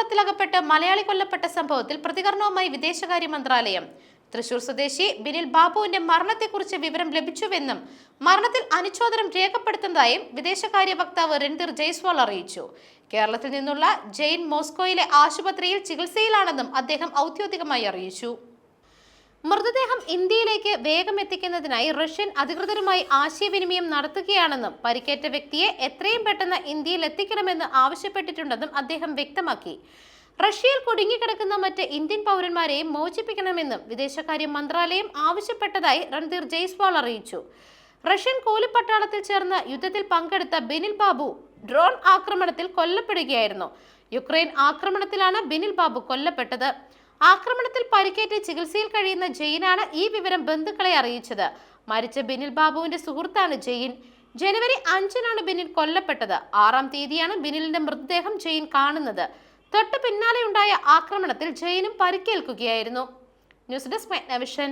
ഉരുൾപൊട്ടലത്തിലകപ്പെട്ട് മലയാളി കൊല്ലപ്പെട്ട സംഭവത്തിൽ പ്രതികരണവുമായി വിദേശകാര്യ മന്ത്രാലയം. തൃശൂർ സ്വദേശി ബിനിൽ ബാബുവിന്റെ മരണത്തെക്കുറിച്ച് വിവരം ലഭിച്ചുവെന്നും മരണത്തിൽ അനുശോചനം രേഖപ്പെടുത്തുന്നതായും വിദേശകാര്യ വക്താവ് രൺധീർ ജയ്സ്വാൾ അറിയിച്ചു. കേരളത്തിൽ നിന്നുള്ള ജെയിൻ മോസ്കോയിലെ ആശുപത്രിയിൽ ചികിത്സയിലാണെന്നും അദ്ദേഹം ഔദ്യോഗികമായി അറിയിച്ചു. മൃതദേഹം ഇന്ത്യയിലേക്ക് വേഗം എത്തിക്കുന്നതിനായി റഷ്യൻ അധികൃതരുമായി ആശയവിനിമയം നടത്തുകയാണെന്നും പരിക്കേറ്റ വ്യക്തിയെ എത്രയും പെട്ടെന്ന് ഇന്ത്യയിൽ എത്തിക്കണമെന്ന് ആവശ്യപ്പെട്ടിട്ടുണ്ടെന്നും അദ്ദേഹം വ്യക്തമാക്കി. റഷ്യയിൽ കുടുങ്ങിക്കിടക്കുന്ന മറ്റ് ഇന്ത്യൻ പൗരന്മാരെയും മോചിപ്പിക്കണമെന്നും വിദേശകാര്യ മന്ത്രാലയം ആവശ്യപ്പെട്ടതായി രൺധീർ ജയ്സ്വാൾ അറിയിച്ചു. റഷ്യൻ കൂലിപ്പട്ടാളത്തിൽ ചേർന്ന യുദ്ധത്തിൽ പങ്കെടുത്ത ബിനിൽ ബാബു ഡ്രോൺ ആക്രമണത്തിൽ കൊല്ലപ്പെടുകയായിരുന്നു. യുക്രൈൻ ആക്രമണത്തിലാണ് ബിനിൽ ബാബു കൊല്ലപ്പെട്ടത്. ആക്രമണത്തിൽ പരിക്കേറ്റ് ചികിത്സയിൽ കഴിയുന്ന ജെയിനാണ് ഈ വിവരം ബന്ധുക്കളെ അറിയിച്ചത്. മരിച്ച ബിനിൽ ബാബുവിന്റെ സുഹൃത്താണ് ജെയിൻ. ജനുവരി അഞ്ചിനാണ് ബിനിൽ കൊല്ലപ്പെട്ടത്. ആറാം തീയതിയാണ് ബിനിലിന്റെ മൃതദേഹം ജെയിൻ കാണുന്നത്. തൊട്ടു പിന്നാലെയുണ്ടായ ആക്രമണത്തിൽ ജെയിനും പരിക്കേൽക്കുകയായിരുന്നു. News desk മെഗ്നവിഷൻ.